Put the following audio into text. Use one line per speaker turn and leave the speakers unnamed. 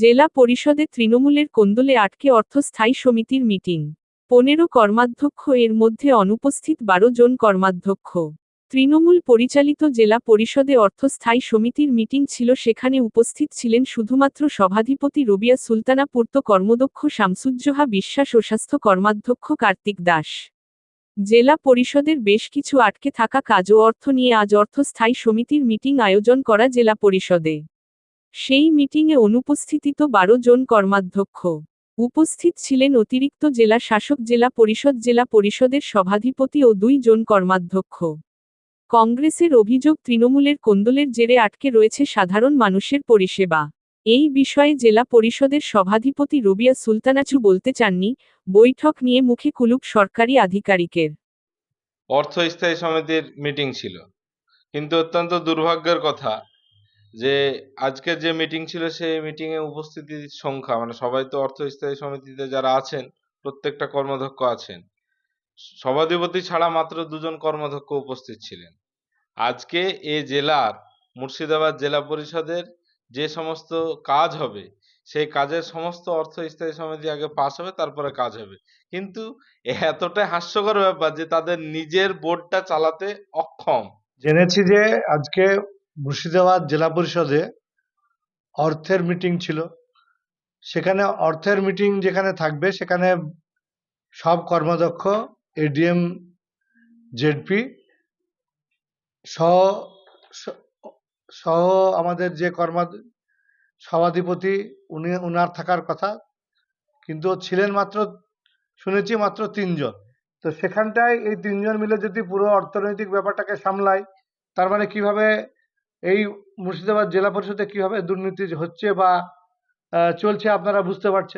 জেলা পরিষদে তৃণমূলের কোন্দলে আটকে অর্থ স্থায়ী সমিতির মিটিং। পনেরো কর্মাধ্যক্ষ এর মধ্যে অনুপস্থিত বারো জন কর্মাধ্যক্ষ। তৃণমূল পরিচালিত জেলা পরিষদে অর্থ স্থায়ী সমিতির মিটিং ছিল, সেখানে উপস্থিত ছিলেন শুধুমাত্র সভাধিপতি রবিয়া সুলতানা পূর্ত কর্মদক্ষ শামসুজ্জোহা বিশ্বাস ও স্বাস্থ্য কর্মাধ্যক্ষ কার্তিক দাস। জেলা পরিষদের বেশ কিছু আটকে থাকা কাজ ও অর্থ নিয়ে আজ অর্থ স্থায়ী সমিতির মিটিং আয়োজন করা জেলা পরিষদে। সেই মিটিংয়ে অনুপস্থিতিত বারো জন কর্মাধ্যক্ষ। উপস্থিত ছিলেন অতিরিক্ত জেলা শাসক, জেলা পরিষদ, জেলা পরিষদের সভাধিপতি ও দুই জন কর্মাধ্যক্ষ। কংগ্রেসের অভিযোগ, তৃণমূলের কোন্দলের জেরে আটকে রয়েছে সাধারণ মানুষের পরিষেবা। এই বিষয়ে জেলা পরিষদের সভাধিপতি রবিয়া সুলতানাচু বলতে চাননি, বৈঠক নিয়ে মুখে কুলুক সরকারি আধিকারিকের।
অর্থ স্থায়ী সমিতির মিটিং ছিল। কিন্তু অত্যন্ত দুর্ভাগ্যের কথা যে আজকের যে মিটিং ছিল সেই মিটিং এ উপস্থিতির সংখ্যা মানে সবাই তো অর্থ স্থায়ী সমিতিতে যারা আছেন, প্রত্যেকটা কর্মধ্যক্ষ আছেন। সভাধিপতি ছাড়া মাত্র দুজন কর্মধ্যক্ষ উপস্থিত ছিলেন। আজকে এ জেলার, মুর্শিদাবাদ জেলা পরিষদের যে সমস্ত কাজ হবে, সেই কাজের সমস্ত অর্থ স্থায়ী সমিতি আগে পাস হবে, তারপরে কাজ হবে। কিন্তু এতটাই হাস্যকর ব্যাপার যে তাদের নিজের বোর্ডটা চালাতে অক্ষম।
জেনেছি যে আজকে মুর্শিদাবাদ জেলা পরিষদে অর্থের মিটিং ছিল। সেখানে অর্থের মিটিং যেখানে থাকবে, সেখানে সব কর্মদক্ষ এডিএম, জেডপি সহ সহ আমাদের যে কর্মা, সভাধিপতি, উনি, উনার থাকার কথা। কিন্তু ছিলেন মাত্র, শুনেছি মাত্র তিনজন। তো সেখানটায় এই তিনজন মিলে যদি পুরো অর্থনৈতিক ব্যাপারটাকে সামলায়, তার মানে কীভাবে এই মুর্শিদাবাদ জেলা পরিষদে কীভাবে দুর্নীতি হচ্ছে বা চলছে আপনারা বুঝতে পারছেন?